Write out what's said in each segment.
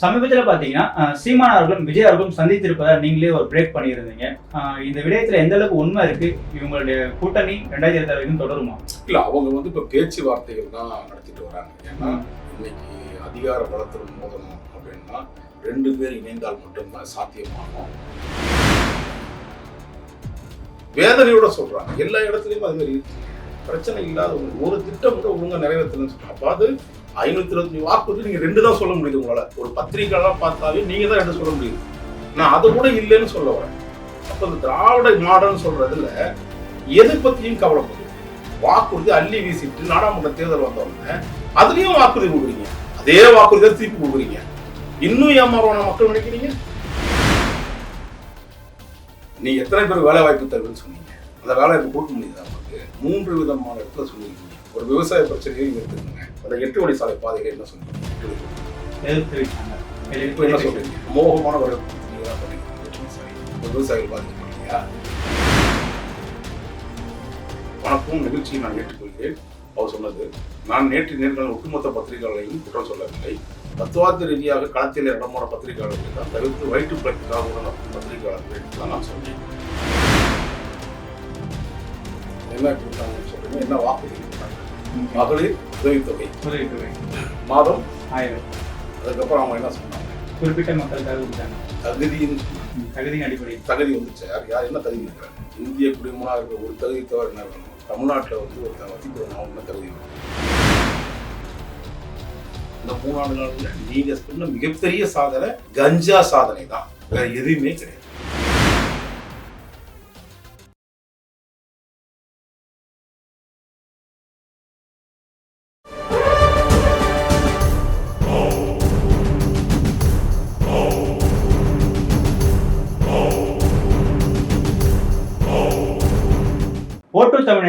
சமீபத்தில் பார்த்தீங்கன்னா சீமான் அவர்களும் விஜய் அவர்களும் சந்தித்திருப்பதா நீங்களே ஒரு பிரேக் பண்ணியிருந்தீங்க. இந்த விடயத்தில் எந்த அளவுக்கு உண்மை இருக்கு? இவங்களுடைய கூட்டணி ரெண்டாயிரத்தி இருபத்தி வரைக்கும் தொடருமா? இல்ல அவங்க வந்து இப்ப பேச்சுவார்த்தைகள் தான் நடத்திட்டு வராங்க. ஏன்னா இன்னைக்கு அதிகார பலத்துடன் மோதணும் அப்படின்னா ரெண்டு பேர் இணைந்தால் மட்டும்தான் சாத்தியமாகும். வேதனையோட சொல்றாங்க. எல்லா இடத்துலயும் அது மாதிரி இருக்கு. பிரச்சனை இல்லாத ஒரு- திட்டம் கூட ஒழுங்காக நிறைவேற்றலன்னு சொல்றாங்க. அப்ப அது ஐநூத்தி இருபத்தஞ்சு வாக்கு நீங்க ரெண்டு தான் சொல்ல முடியுது உங்களால. ஒரு பத்திரிகைலாம் பார்த்தாலே நீங்க தான் ரெண்டு சொல்ல முடியுது. நான் அது கூட இல்லைன்னு சொல்ல வரேன். அப்போ இந்த திராவிட மாடல்னு சொல்றதுல எதை பத்தியும் கவலைப்படுது வாக்குறுதி அள்ளி வீசிட்டு நாடாளுமன்ற தேர்தல் வந்தவங்க அதுலயும் வாக்குறுதி கொடுக்குறீங்க. அதே வாக்குறுதி தான் திருப்பி கொடுக்குறீங்க. இன்னும் ஏமாறுவான மக்கள் நினைக்கிறீங்க? நீங்கள் எத்தனை பேர் வேலை வாய்ப்பு தருவேன்னு சொன்னீங்க? அந்த வேலை வாய்ப்பு கொடுக்க முடியுதா மூன்று விதமான இடத்துல சொல்லியிருக்கீங்க. ஒரு விவசாய பிரச்சனையும் எடுத்துக்கோங்க. அந்த எட்டு வழி சாலை பாதைகள் என்ன சொன்னீங்க இப்போ என்ன சொல்றீங்க? மோகமான ஒரு விவசாயிகள் பாதிக்கப்படுறீங்க வணக்கம் நிகழ்ச்சியை நான் ஏற்றுக்கொள்கிறேன். அவர் சொன்னது நான் நேற்று நேர்காணல் ஒட்டுமொத்த பத்திரிகையாளர்களையும் குற்றம் சொல்லவில்லை. தத்துவார்த்த ரீதியாக களத்தில் இடமான பத்திரிகையாளர்கள் தான் தவிர்த்து வயிற்று பிழைப்புக்காக உள்ள பத்திரிகையாளர்கள் தான் நான் சொன்னேன் என்ன கொடுத்தாங்கன்னு சொல்றீங்க என்ன வாக்குறுதி கொடுத்தாங்க மகளிர் உதவித்தொகை உதவித்தொகை மாதம் ஆயிரம் அதுக்கப்புறம் அவங்க என்ன சொன்னாங்க குறிப்பிட்ட மக்களுக்காக கொடுத்தாங்க தகுதின்னு சொன்னாங்க தகுதியின் அடிப்படையில் தகுதி வந்துச்சு யார் யார் என்ன தகுதி இருக்கிறாங்க இந்திய குடிமகனாக இருக்க ஒரு தகுதி தவிர என்ன வேணும் தமிழ்நாட்டில் வந்து ஒருத்தன் வசிக்கிறவங்க அவங்க என்ன தகுதி இந்த மூணாண்டு நாளில் நீங்கள் சொன்ன மிகப்பெரிய சாதனை கஞ்சா சாதனை தான் வேற எதுவுமே கிடையாது.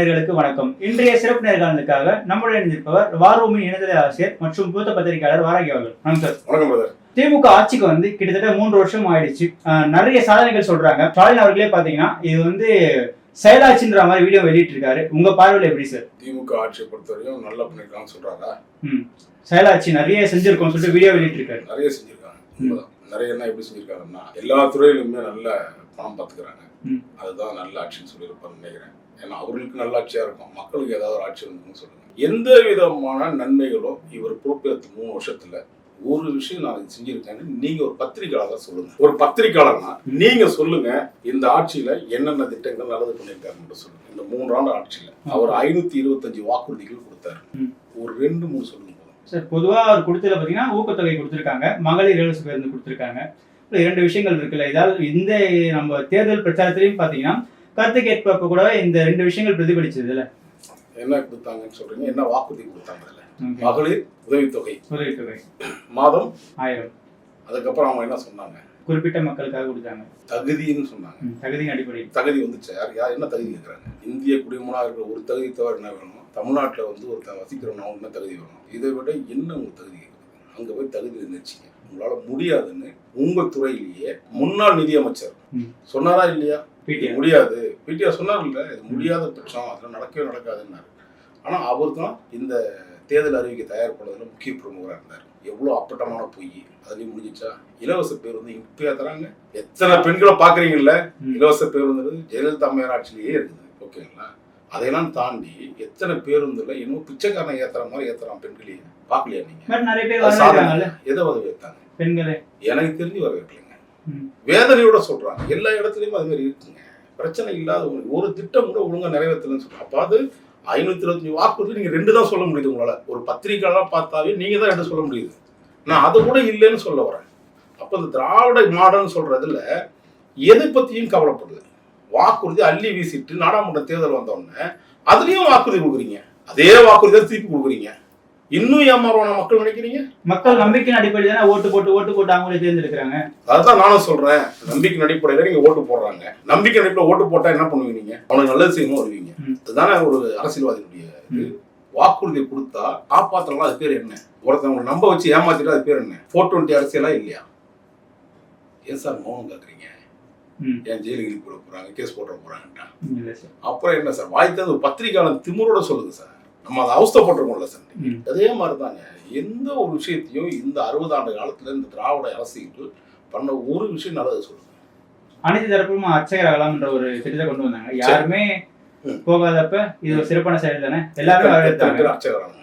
தமிழர்களுக்கு வணக்கம். இன்றைய சிறப்பு நேர்காணலுக்காக நம்முடன் இணைந்திருப்பவர் வாரூமின் இணையதள ஆசிரியர் மற்றும் மூத்த பத்திரிகையாளர் வாராகி அவர்கள். வணக்கம். திமுக ஆட்சிக்கு வந்து கிட்டத்தட்ட மூன்று வருஷம் ஆயிடுச்சு. நிறைய சாதனைகள் சொல்றாங்க. ஸ்டாலின் அவர்களே பாத்தீங்கன்னா இது வந்து செயலாட்சின்ற மாதிரி வீடியோ வெளியிட்டு இருக்காரு உங்க பார்வையில எப்படி சார் திமுக ஆட்சியை பொறுத்தவரையும் நல்லா பண்ணிருக்காங்கன்னு சொல்றாங்க. ம். செயலாட்சி நிறைய செஞ்சிருக்கோம்னு சொல்லிட்டு வீடியோ வெளியிட்டு இருக்காரு நிறைய செஞ்சிருக்காங்க. நிறைய என்ன எப்படி செஞ்சிருக்காங்கன்னா எல்லா துறையிலுமே நல்ல பணம் பார்த்துக்கிறாங்க ம். அதுதான் நல்ல ஆட்சின்னு சொல்லியிருப்பாருன்னு நினைக்கிறேன். ஏன்னா அவர்களுக்கு நல்ல ஆட்சியா இருக்கும். மக்களுக்கு ஏதாவது ஒரு ஆட்சி இருந்துன்னு சொல்லுங்க. எந்த விதமான நன்மைகளோ இவர் பொறுப்பேற்று மூணு வருஷத்துல ஒரு விஷயம் நான் செஞ்சிருக்கேன்னு நீங்க ஒரு பத்திரிகையாளர் சொல்லுங்க. ஒரு பத்திரிகையாளர்னா நீங்க சொல்லுங்க இந்த ஆட்சியில என்னென்ன திட்டங்கள் நல்லது பண்ணியிருக்காருன்னு சொல்லுங்க. இந்த மூன்றாண்டு ஆட்சியில அவர் ஐநூத்தி இருபத்தஞ்சு வாக்குறுதிகள் கொடுத்தாரு. ஒரு ரெண்டு மூணு சொல்லுங்க. சார் பொதுவா அவர் கொடுத்ததுல பாத்தீங்கன்னா ஊக்கத்தொகை கொடுத்திருக்காங்க மகளிர் இலவச பேருந்து கொடுத்திருக்காங்க இரண்டு விஷயங்கள் இருக்குல்ல இதால் இந்த நம்ம தேர்தல் பிரச்சாரத்திலையும் பாத்தீங்கன்னா கருத்து கேட்பப்ப கூட இந்த ரெண்டு விஷயங்கள் பிரதிபலிச்சது இல்ல என்ன கொடுத்தாங்கன்னு சொல்றீங்க? என்ன வாக்குறுதி கொடுத்தாங்க அதுல? மகளிர் உதவித்தொகை. சொல்லிட்டு மாதம் ஆயிரம். அதுக்கப்புறம் அவங்க என்ன சொன்னாங்க? குறிப்பிட்ட மக்களுக்காக கொடுத்தாங்க. தகுதின்னு சொன்னாங்க. தகுதியின் அடிப்படையில். தகுதி வந்துச்சு? யார் யார் என்ன தகுதி இருக்கிறாங்க இந்திய குடிமகனாக இருக்கிற ஒரு தகுதி தவிர என்ன வேணும் தமிழ்நாட்டில் வந்து ஒருத்தன் வசிக்கிறவன் அவனுக்கு என்ன தகுதி வேணும் இதை விட என்ன உங்க தகுதி இருக்குது அங்கே போய் தகுதி இருந்துச்சுங்க உங்களால முடியாதுன்னு உங்க துறையிலேயே முன்னாள் நிதியமைச்சர். சொன்னாரா இல்லையா? பிடிஆர் முடியாது. பிடிஆர் சொன்னார் இல்ல இது முடியாத பட்சம் அதெல்லாம் நடக்கவே நடக்காதுன்னாரு. ஆனா அவர் தான் இந்த தேர்தல் அறிவிக்கை தயார் பண்ணதுல முக்கிய பிரமுகராக இருந்தார். எவ்வளவு அப்பட்டமான பொய் அதுலயும் முடிஞ்சிச்சா? இலவச பேருந்து இப்பயா தராங்க. எத்தனை பெண்களை பாக்குறீங்கல்ல? ம். இலவச பேருந்துறது ஜெயலலிதா அம்மையார் ஆட்சியிலேயே இருக்குது ஓகேங்களா? அதையெல்லாம் தாண்டி எத்தனை பேருந்துல இன்னும் பிச்சைக்காரனை ஏத்துற மாதிரி ஏத்துறான் பெண்களையே. பார்க்கலையா நீங்க? பட் சாதனை. எதை வரவேற்றாங்க? பெண்களே. எனக்கு தெரிஞ்சு வரவேற்கலைங்க. வேதனையோட சொல்றாங்க. எல்லா இடத்துலையுமே அது மாதிரி இருக்குங்க. பிரச்சனை இல்லாத ஒரு- திட்டம் கூட ஒழுங்கா நிறைவேற்றலன்னு சொல்றாங்க. அப்போ அது ஐநூத்தி இருபத்தஞ்சு வாக்குறுதி நீங்க ரெண்டு தான் சொல்ல முடியுது உங்களால. ஒரு பத்திரிகைலாம் பார்த்தாவே நீங்க தான் ரெண்டு சொல்ல முடியுது. நான் அது கூட இல்லைன்னு சொல்ல வரேன். அப்போ இந்த திராவிட மாடல்னு சொல்றதுல எதை பத்தியும் கவலைப்படுது வாக்குறுதி அள்ளி வீசிட்டு நாடாளுமன்ற தேர்தல் வந்தோடனே அதுலயும் வாக்குறுதி கொடுக்குறீங்க. அதே வாக்குறுதி தான் திருப்பி கொடுக்குறீங்க. இன்னும் ஏமாறுவான மக்கள் நினைக்கிறீங்க? மக்கள் நம்பிக்கையின் அடிப்படையில் தானே ஓட்டு போட்டு ஓட்டு போட்டு அவங்களே தேர்ந்தெடுக்கிறாங்க. அதுதான் நானும் சொல்றேன். நம்பிக்கை அடிப்படையில நீங்க ஓட்டு போடுறாங்க. நம்பிக்கை அடிப்படையில் ஓட்டு போட்டா என்ன பண்ணுவீங்க நீங்க? அவனுக்கு நல்லது செய்யணும் வருவீங்க. அதுதானே ஒரு அரசியல்வாதியுடைய இது. வாக்குறுதி கொடுத்தா காப்பாத்தலாம் அது பேர் என்ன? ஒருத்தவங்களை நம்ப வச்சு ஏமாத்திட்டா அது பேர் என்ன? ஃபோர் டுவெண்ட்டி அரசியலா இல்லையா? ஏன் சார் மௌனம் காக்குறீங்க? ம். ஏன் ஜெயிலுக்கு போட போறாங்க? கேஸ் போட போறாங்கட்டா இல்லை சார். அப்புறம் என்ன சார்? வாய் தந்து ஒரு பத்திரிகையாளர் திமிரோட சொல்லுங்க சார். நம்ம அதை அவஸ்தப்பட்டிருக்கோம்ல சார். ம். அதே மாதிரி தாங்க எந்த ஒரு விஷயத்தையும் இந்த அறுபது ஆண்டு காலத்துல இந்த திராவிட அரசியல் பண்ண ஒரு விஷயம் நல்லது சொல்லுங்க. அனைத்து தரப்பும் அர்ச்சகராகலாம்ன்ற ஒரு திட்டத்தை கொண்டு வந்தாங்க. யாருமே. போகாதப்ப இது ஒரு சிறப்பான செயல் தானே? எல்லாரும் வரவேற்றாங்க. அர்ச்சகராங்க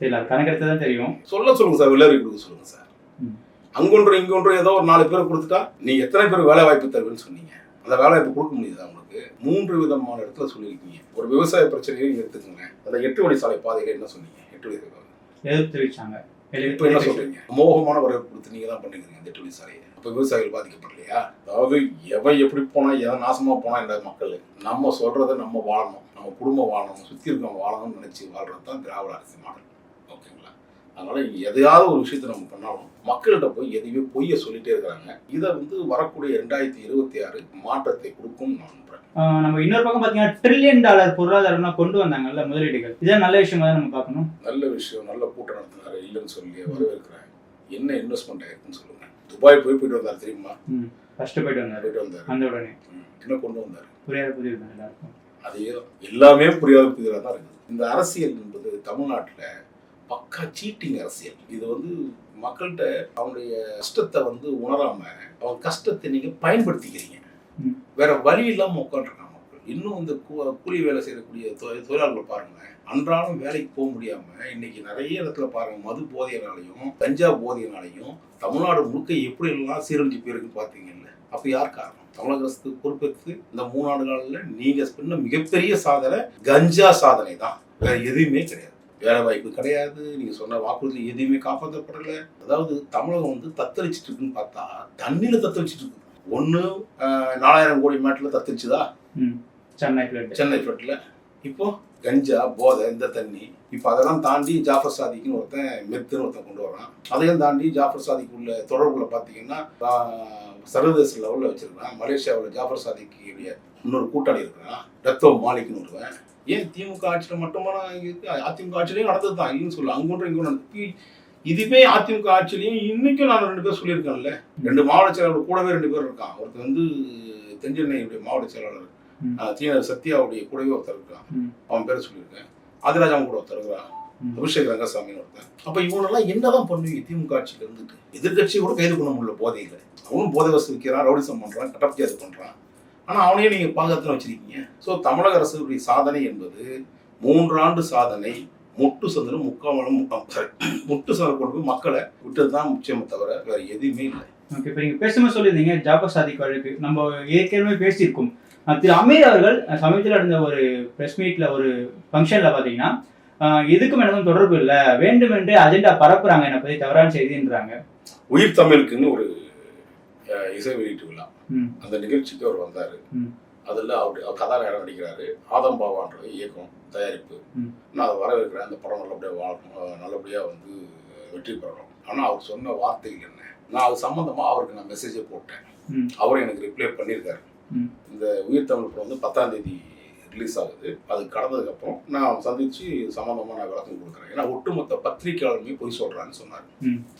தெரியல கணக்கெடுத்து தான் தெரியும். சொல்ல சொல்லுங்க சார் விளையாடி கொடுக்க சொல்லுங்க சார். அங்கொன்று இங்கொன்று ஏதோ ஒரு நாலு பேர் கொடுத்துட்டா நீங்க எத்தனை பேர் வேலை வாய்ப்பு தருவேன்னு சொன்னீங்க? அந்த வேலை வாய்ப்பு கொடுக்க முடியுதா உங்களுக்கு? மூன்று விதமான இடத்துல சொல்லியிருக்கீங்க. ஒரு விவசாய பிரச்சனையை நீங்க எடுத்துக்கோங்க. அந்த எட்டு வழி சாலை பாதையில என்ன சொன்னீங்க? எட்டு வழி எதிர்ப்பு தெரிவிச்சாங்க. இப்ப என்ன சொல்றீங்க? அமோகமான வரவேற்பு கொடுத்து நீங்க தான் பண்ணிக்கிறீங்க அந்த எட்டு வழி சாலையை. அப்ப விவசாயிகள் பாதிக்கப்படலையா? அதாவது எவன் எப்படி போனா எவன் நாசமா போனா இந்த மக்கள்? நம்ம சொல்றதை நம்ம வாழணும். நம்ம குடும்பம் வாழணும். சுத்தி இருக்கவங்க வாழணும்னு நினைச்சு வாழ்றது தான் திராவிட அரசு மாடல். ஓகேங்களா? அதனால எதையாவது ஒரு விஷயத்தை நம்ம பண்ணாலும் மக்கள்கிட்ட போய் எதையுமே பொய்ய சொல்லிட்டே இருக்கிறாங்க. இதை வந்து வரக்கூடிய ரெண்டாயிரத்தி இருபத்தி ஆறு மாற்றத்தை கொடுக்கும் நான் நம்புறேன். நம்ம இன்னொரு பக்கம் பாத்தீங்கன்னா ட்ரில்லியன் டாலர் பொருளாதாரம்லாம் கொண்டு வந்தாங்கல்ல முதலீடுகள். இதே நல்ல விஷயமா தான் நம்ம பார்க்கணும். நல்ல விஷயம் நல்ல கூட்டம் நடத்தினாரு இல்லைன்னு சொல்லி வரவேற்கிறேன். என்ன இன்வெஸ்ட்மெண்ட் ஆயிருக்குன்னு சொல்லுங்க. துபாய் போய் போயிட்டு வந்தார் தெரியுமா? ஃபர்ஸ்ட் போயிட்டு வந்தாரு. போயிட்டு வந்தார். அந்த உடனே. என்ன கொண்டு வந்தார். புரியாத புரியுது எல்லாருக்கும். அதே எல்லாமே புரியாத புதிராக தான் இருக்குது. இந்த அரசியல் என்பது தமிழ்நாட்டில் பக்கா சீட்டிங் அரசியல். இது வந்து மக்கள்கிட்ட அவனுடைய கஷ்டத்தை வந்து உணராம அவன் கஷ்டத்தை நீங்க பயன்படுத்திக்கிறீங்க. வேற வழி இல்லாம உட்காந்துருக்காங்க மக்கள். இன்னும் இந்த கூலி வேலை செய்யக்கூடிய தொழிலாளர்களை பாருங்க. அன்றாடம் வேலைக்கு போக முடியாம இன்னைக்கு நிறைய இடத்துல பாருங்க மது போதையினாலையும் கஞ்சா போதையினாலையும் தமிழ்நாடு முழுக்க எப்படி எல்லாம் சீரழிஞ்சு போயிருக்குன்னு பார்த்தீங்கல்ல அப்ப யார் காரணம்? தமிழக அரசுக்கு பொறுப்பேற்று இந்த மூணு ஆண்டு காலில் நீங்க பண்ண மிகப்பெரிய சாதனை கஞ்சா சாதனை தான் வேற எதுவுமே கிடையாது. வேலை வாய்ப்பு கிடையாது. நீங்க சொன்ன வாக்குறுதி எதுவுமே காப்பாற்றப்படல. அதாவது தமிழகம் வந்து தத்தளிச்சிட்டு இருக்குன்னு பார்த்தா தண்ணியில தத்தளிச்சிட்டு இருக்கு. ஆஹ், நாலாயிரம் கோடி மேட்டில் தத்தளிச்சுதா? சென்னை ஃபிளட். சென்னை ஃபிளட்ல. இப்போ கஞ்சா போதை இந்த தண்ணி இப்போ அதெல்லாம் தாண்டி ஜாஃபர் சாதிக்குன்னு ஒருத்தன் மெத்துன்னு ஒருத்தன் கொண்டு வரான். அதையும் தாண்டி ஜாஃபர் சாதிக்கு உள்ள தொடர்புல பார்த்தீங்கன்னா சர்வதேச லெவலில் வச்சிருக்கான் மலேசியாவில் ஜாஃபர் சாதிக்கு இன்னொரு கூட்டாளி இருக்கிறான். ரத்தோ மாலிக்னு ஒருவன். ஏன் திமுக ஆட்சியில் மட்டுமான அதிமுக ஆட்சியிலையும் நடந்தது தான் இல்லைன்னு சொல்ல அங்கொன்று இங்கே நடந்தது. இதுவே அதிமுக ஆட்சியிலையும் இன்னைக்கும் நான் ரெண்டு பேர் சொல்லியிருக்கேன்ல. ரெண்டு மாவட்ட செயலாளர் கூடவே ரெண்டு பேர் இருக்கான் ஒருத்தர் வந்து தென்சென்னையுடைய மாவட்ட செயலாளர் தீனர் சத்யாவுடைய கூடவே ஒருத்தர் இருக்கான். அவன் பேரை சொல்லியிருக்கேன். ஆதிராஜாவும் கூட ஒருத்தர் இருக்கிறான். அபிஷேக் ரங்கசாமின்னு ஒருத்தன். அப்ப இவனெல்லாம் என்னதான் பண்ணுவீங்க திமுக ஆட்சியில இருந்துட்டு? எதிர்கட்சி கூட கைது பண்ண முடியல. போதையில அவனும் போதை வசதி விற்கிறான் ரவுடிசம் பண்றான் கட்டப்தியாது பண்றான். ஆனா அவனையும் நீங்க பாதுகாத்து வச்சிருக்கீங்க. ஸோ தமிழக அரசுடைய சாதனை என்பது மூன்றாண்டு சாதனை முட்டு சந்திரம் முக்காமலும் sorry, முட்டு சந்திரம் கொண்டு போய் மக்களை விட்டது தான் முக்கியமே தவிர வேற எதுவுமே இல்லை. ஓகே இப்போ நீங்கள் பேசும்போது சொல்லியிருந்தீங்க ஜாபர் சாதிக் வழக்கு. நம்ம ஏற்கனவே பேசியிருக்கோம். திரு அமீர் அவர்கள் சமீபத்தில் நடந்த ஒரு ப்ரெஸ் மீட்டில் ஒரு ஃபங்க்ஷனில் பார்த்தீங்கன்னா அஹ் இதுக்கும் எனக்கும் தொடர்பு இல்லை. வேண்டுமென்றே அஜெண்டா பரப்புறாங்க என்னை பற்றி தவறான செய்தின்றாங்க. உயிர் தமிழுக்குன்னு ஒரு இசை வெளியீட்டு விழா. அந்த நிகழ்ச்சிக்கு அவர் வந்தாரு. அதுல அவர் அவர் கதாநாயகன் நடிக்கிறாரு. ஆதம் பாவான்ற இயக்கம் தயாரிப்பு. நான் அதை வரவேற்கிறேன். அந்த படம் நல்லபடியாக வாழணும் அஹ், நல்லபடியா வந்து வெற்றி பெறணும். ஆனா அவர் சொன்ன வார்த்தைகள் என்ன? நான் அது சம்பந்தமா அவருக்கு நான் மெசேஜே போட்டேன். அவரும் எனக்கு ரிப்ளை பண்ணியிருக்காரு. இந்த உயிர் தமிழ் படம் வந்து பத்தாம் தேதி ரிலீஸ் ஆகுது. அது கடந்ததுக்கு அப்புறம் நான் சந்திச்சு இது சம்பந்தமா நான் விளக்கம் கொடுக்குறேன். ஏன்னா ஒட்டுமொத்த பத்திரிகையாளருமே பொய் சொல்றான்னு சொன்னார்.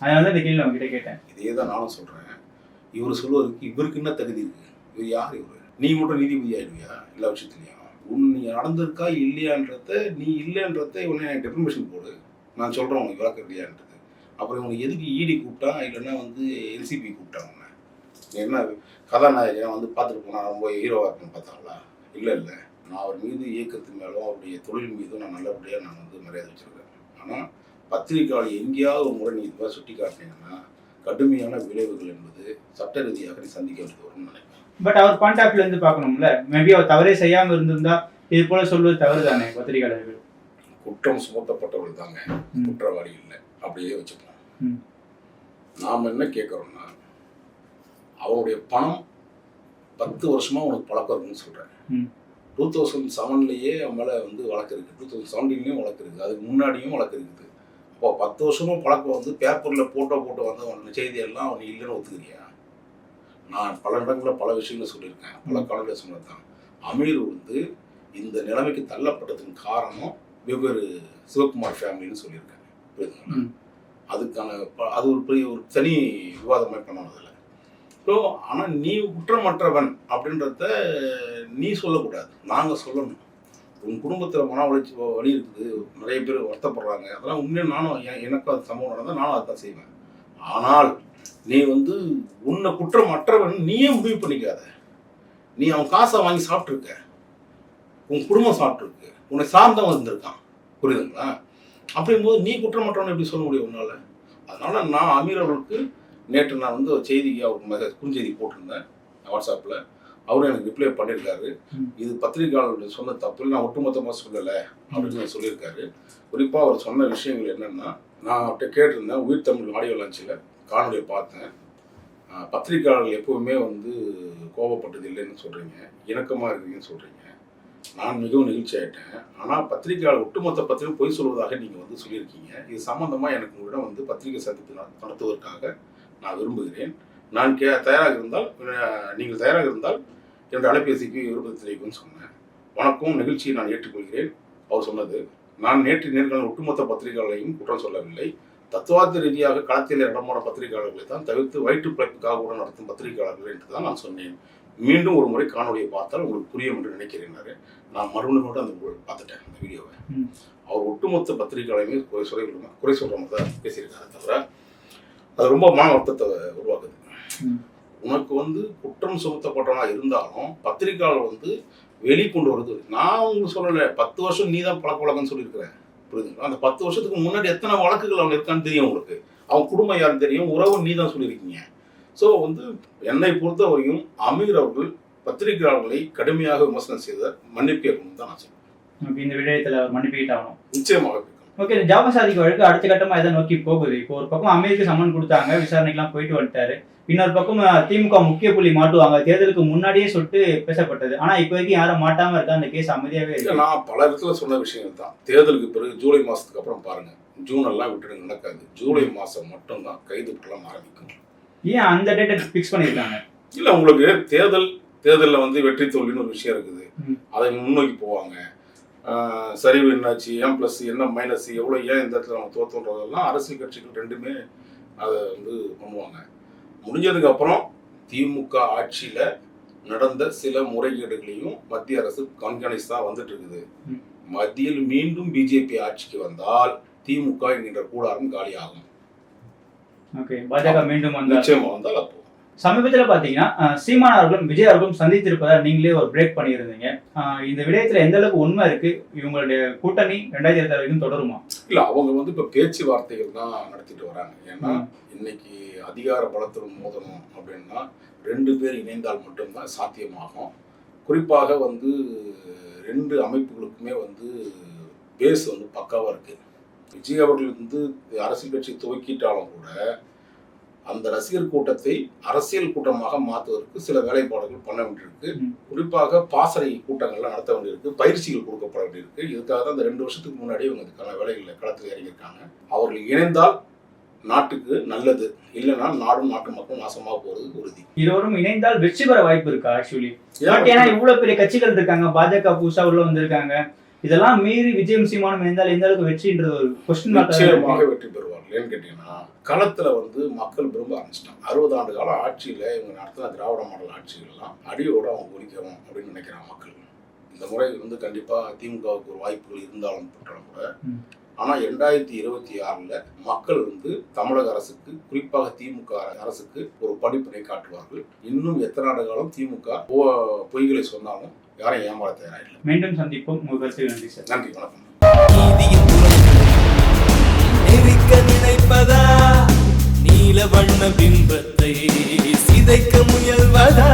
அதனால தான் இந்த கேள்வி நான் உங்ககிட்ட கேட்டேன். இதே தான் நானும் சொல்றேன். இவர் சொல்வதற்கு இவருக்கு என்ன தகுதி இருக்கு? இவர் யார் இவர்? நீ மட்டும் நீதிபதி ஆயிடுவியா எல்லா விஷயத்துலையும்? உன் நீ நடந்திருக்கா இல்லையான்றத நீ இல்லைன்றத இவனை டெஃபர்மேஷன் போடு. நான் சொல்கிறேன் உனக்கு விளக்கம் இல்லையான்றது. அப்புறம் இவனுக்கு எதுக்கு இடி கூப்பிட்டா? இல்லைன்னா வந்து எல்சிபி கூப்பிட்டான் உன்னை. என்ன கதாநாயகன் வந்து பார்த்துட்டு போனால் ரொம்ப ஹீரோவாக இருக்குன்னு பார்த்தாங்களா இல்லை இல்லை. நான் அவர் மீது இயக்கத்து மேலும் அவருடைய தொழில் மீதும் நான் நல்லபடியாக நான் வந்து மரியாதை வச்சிருக்கேன். ஆனால் பத்திரிக்கையாளர் எங்கேயாவது ஒரு முறை நீ இதுவாக சுட்டி காட்டினீங்கன்னா கடுமையான விளைவுகள் என்பது சட்ட ரீதியாக சந்திக்க வரும்னு நினைக்கிறேன். பட் அவர் பாயிண்ட் ஆஃப் இருந்து பார்க்கணும்ல? மேபி அவர் தவறே செய்யாம இருந்திருந்தா இது போல சொல்வது தவறு தானே பத்திரிகையாளர்கள்? குற்றம் சுமத்தப்பட்டவர்கள் தாங்க. குற்றவாளி இல்லை. அப்படியே வச்சுப்போம். ம். நாம் என்ன கேட்குறோம்னா அவனுடைய பணம் பத்து வருஷமா உனக்கு பழக்கம் இருக்குன்னு சொல்கிறேன். டூ தௌசண்ட் செவன்லேயே அவன் மேலே வந்து வழக்கு இருக்குது டூ தௌசண்ட் செவன்டீன்லேயும் வழக்கு இருக்குது அதுக்கு முன்னாடியும் வழக்கு இருக்குது. அப்போ பத்து வருஷமும் பழக்கம் வந்து பேப்பரில் போட்டோ போட்டு வந்து செய்தியெல்லாம் அவன் இல்லைன்னு ஒத்துக்கிறியா? நான் பல இடங்களில் பல விஷயங்களை சொல்லியிருக்கேன். பல காலங்களில் சொன்னதுதான். அமீர் வந்து இந்த நிலைமைக்கு தள்ளப்பட்டதுக்கு காரணம் வெவ்வேறு சிவகுமார் ஃபேமிலின்னு சொல்லியிருக்கேன். புரியுதுங்களா. அதுக்கான அது ஒரு பெரிய ஒரு தனி விவாதமே பண்ணணும் அதில். ஸோ ஆனால் நீ குற்றமற்றவன் அப்படின்றத நீ சொல்லக்கூடாது. நாங்கள் சொல்லணும். உன் குடும்பத்தில் மன வளர்ச்சி வழி இருக்குது நிறைய பேர் வருத்தப்படுறாங்க. அதெல்லாம் உண்மையாக நானும் எ- எனக்கும் அது சம்பவம் நடந்தால் நானும் அதுதான் செய்வேன். ஆனால் நீ வந்து உன்னை குற்றம் மற்றவன் நீயே முடிவு பண்ணிக்காத. நீ அவன் காசை வாங்கி சாப்பிட்ருக்க உன் குடும்பம் சாப்பிட்ருக்கு உன்னை சார்ந்தவன் இருந்திருக்கான். புரியுதுங்களா? அப்படிங்கும்போது நீ குற்றமற்றவன் எப்படி சொல்ல முடியும் உன்னால? அதனால நான் அமீர் அவர்களுக்கு நேற்று நான் வந்து ஒரு செய்திக்கு அவருக்கு மெசேஜ் குறுஞ்செய்தி போட்டிருந்தேன். வாட்ஸ்அப்பில். அவரும் எனக்கு ரிப்ளை பண்ணியிருக்காரு. இது பத்திரிகையாளர்கள் சொன்ன தப்பு நான் ஒட்டுமொத்தமாக சொல்லலை அப்படின்னு சொல்லியிருக்காரு. குறிப்பாக அவர் சொன்ன விஷயங்கள் என்னென்னா நான் அவர்கிட்ட கேட்டிருந்தேன் உயிர் தமிழ் ஆடியோ லான்ச்சில் காணொலியை பார்த்தேன். பத்திரிகையாளர்கள் எப்பவுமே வந்து கோபப்பட்டது இல்லைன்னு சொல்கிறீங்க இணக்கமாக இருக்கீங்கன்னு சொல்கிறீங்க நான் மிகவும் நெகிழ்ச்சி ஆயிட்டேன். ஆனால் பத்திரிகையாளர் ஒட்டுமொத்த பத்திரிகை பொய் சொல்வதாக நீங்கள் வந்து சொல்லியிருக்கீங்க. இது சம்பந்தமாக எனக்கு உங்களிடம் வந்து பத்திரிகை சந்திப்பு நட- நடத்துவதற்காக நான் விரும்புகிறேன். நான் கே தயாராக இருந்தால் நீங்கள் தயாராக இருந்தால் என்னுடைய அலைபேசிக்கு விருப்பத்தை தெரிவிக்கும்னு சொன்னேன். வணக்கம் நிகழ்ச்சியை நான் ஏற்றுக்கொள்கிறேன். அவர் சொன்னது நான் நேற்று நேர்காணல் ஒட்டுமொத்த பத்திரிகையாளரையும் குற்றம் சொல்லவில்லை. தத்துவார்த்த ரீதியாக களத்தில் இடமான பத்திரிகையாளர்களை தான் தவிர்த்து வயிற்று பிழைப்புக்காக கூட நடத்தும் பத்திரிகையாளர்கள் என்று தான் நான் சொன்னேன். மீண்டும் ஒரு முறை காணொலியை பார்த்தால் உங்களுக்கு புரியும் என்று நினைக்கிறேன்னாரு நான் மறுபடியும் அந்த பார்த்துட்டேன் அந்த வீடியோவை. அவர் ஒட்டுமொத்த பத்திரிகையாளையுமே குறை சொல்ல குறை சொல்ற மாதிரி தான் பேசியிருக்காரு தவிர அது ரொம்ப மன வருத்தத்தை உருவாக்குது. உனக்கு வந்து குற்றம் சுமத்தப்பட்டவனா இருந்தாலும் பத்திரிகையாளர் வந்து வெளிக்கொண்டு வருது நான் உங்களுக்கு சொல்லலை பத்து வருஷம் நீ தான் பழக்க வழக்கம்னு சொல்லியிருக்கிறேன். புரியுதுங்களா? அந்த பத்து வருஷத்துக்கு முன்னாடி எத்தனை வழக்குகள் அவன் இருக்கான்னு தெரியும் உங்களுக்கு? அவன் குடும்பம் யாருன்னு தெரியும் உறவு நீ தான் சொல்லியிருக்கீங்க. ஸோ வந்து என்னை பொறுத்தவரையும் அமீர் அவர்கள் பத்திரிகையாளர்களை கடுமையாக விமர்சனம் செய்த மன்னிப்பு கேட்கணும் தான் நான் சொல்லுவேன் இந்த விடயத்துல அவர் மன்னிப்பிட்டாகணும் நிச்சயமாக ஓகே ஜாபசாதிக்கு வழக்கு அடுத்த கட்டமா எதை நோக்கி போகுது? இப்போ ஒரு பக்கம் அமெரிக்க சம்மன் கொடுத்தாங்க விசாரணைக்கெல்லாம் போயிட்டு வந்துட்டாரு. இன்னொரு பக்கம் திமுக முக்கிய புள்ளி மாட்டுவாங்க. தேர்தலுக்கு முன்னாடியே சொல்லிட்டு பேசப்பட்டது. ஆனா இப்போ வரைக்கும் யாரும் மாட்டாம இருக்கா அந்த கேஸ் அமைதியாவே இல்ல, இருக்கு. நான் பல இடத்துல சொன்ன விஷயங்கள் தான் தேர்தலுக்கு பிறகு ஜூலை மாசத்துக்கு அப்புறம் பாருங்க. ஜூன் எல்லாம் விட்டுடுங்க நடக்காது. ஜூலை மாசம் மட்டும்தான் கைது பண்ணலாம் ஆரம்பிக்கும். ஏன் அந்த டேட்டை ஃபிக்ஸ் பண்ணியிருக்காங்க? இல்ல உங்களுக்கு தேர்தல் தேர்தலில் வந்து வெற்றி தோல்வின்னு ஒரு விஷயம் இருக்குது. அதை முன்னோக்கி போவாங்க. சரிவு என்னாச்சு ஏன் ப்ளஸ் என்ன மைனஸ் எவ்வளோ ஏன் இந்த இடத்துல நம்ம தோத்தோன்றதெல்லாம் அரசியல் கட்சிகள் ரெண்டுமே அதை வந்து பண்ணுவாங்க. முடிஞ்சதுக்கு அப்புறம் திமுக ஆட்சியில நடந்த சில முறைகேடுகளையும் மத்திய அரசு கண்காணிச்சு தான் வந்துட்டு இருக்குது. மத்தியில் மீண்டும் பிஜேபி ஆட்சிக்கு வந்தால் திமுக என்கின்ற கூடாரம் காலியாகும். ஓகே பாஜக மீண்டும் நிச்சயமா வந்தால் அப்போ. சமீபத்துல பாத்தீங்கன்னா அஹ், சீமான் அவர்களும் விஜய் அவர்களும் சந்தித்திருப்பதா நீங்களே ஒரு பிரேக் பண்ணியிருந்தீங்க. இந்த விடயத்துல எந்த அளவுக்கு உண்மை இருக்கு? இவங்களுடைய கூட்டணி ரெண்டாயிரத்தி இருபத்தி வரைக்கும் தொடருமா? இல்ல அவங்க வந்து இப்ப பேச்சுவார்த்தைகள் தான் நடத்திட்டு வராங்க. ஏன்னா. இன்னைக்கு அதிகார பலத்துடன் மோதணும் அப்படின்னா ரெண்டு பேர் இணைந்தால் மட்டும்தான் சாத்தியமாகும். குறிப்பாக வந்து ரெண்டு அமைப்புகளுக்குமே வந்து பேஸ் வந்து பக்காவா இருக்கு. விஜய் அவர்கள் வந்து அரசியல் கட்சி துவக்கிட்டாலும் கூட அந்த ரசிகர் கூட்டத்தை அரசியல் கூட்டமாக மாற்றுவதற்கு சில வேலைப்பாடுகள் பண்ண வேண்டியிருக்கு. குறிப்பாக பாசறை கூட்டங்கள்லாம் நடத்த வேண்டியிருக்கு. பயிற்சிகள் கொடுக்கப்பட வேண்டியிருக்கு. இதுக்காக தான் இந்த ரெண்டு வருஷத்துக்கு முன்னாடி இவங்க இதுக்கான வேலைகளில் களத்தில் இறங்கியிருக்காங்க. அவர்கள் இணைந்தால் நாட்டுக்கு நல்லது. இல்லைன்னா நாடும் நாட்டு மக்களும் நாசமாக போறது உறுதி. இருவரும் இணைந்தால் வெற்றி பெற வாய்ப்பு இருக்கா ஆக்சுவலி ஏன்னா இவ்வளவு பெரிய கட்சிகள் இருக்காங்க. பாஜக புதுசா உள்ள வந்திருக்காங்க. இதெல்லாம் மீறி விஜயம் சீமானும் இருந்தால் எந்த அளவுக்கு வெற்றின்றது ஒரு கொஸ்டின் நிச்சயமாக வெற்றி பெறுவார்கள் ஏன்னு கேட்டீங்கன்னா களத்துல வந்து மக்கள் விரும்ப ஆரம்பிச்சிட்டாங்க அறுபது ஆண்டு கால ஆட்சியில இவங்க நடத்தின திராவிட மாடல் ஆட்சிகள்லாம் அடியோட அவங்க ஒழிக்கணும் அப்படின்னு நினைக்கிறாங்க மக்கள். இந்த முறை வந்து கண்டிப்பா திமுகவுக்கு ஒரு வாய்ப்புகள் இருந்தாலும் பெற்றாலும் கூட ம். ஆனா இரண்டாயிரத்தி இருபத்தி ஆறுல மக்கள் வந்து தமிழக அரசுக்கு குறிப்பாக திமுக அரசுக்கு ஒரு படிப்பினை காட்டுவார்கள். இன்னும் எத்தனை ஆண்டு காலம் திமுக பொய்களை சொன்னாலும் யாரையும் ஏமாற தயாராகிடல மீண்டும் சந்திப்போம். உங்கள் கருத்து நன்றி சார். நன்றி வணக்கம். நினைப்பதா? நீல வண்ண பிம்பத்தை சிதைக்க முயல்வதா?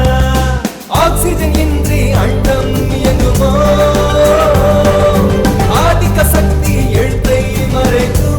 ஆக்சிஜன் இன்றி அண்டம் இயங்குமோ? ஆதிக்க சக்தி எழுத்தை மறைக்கும்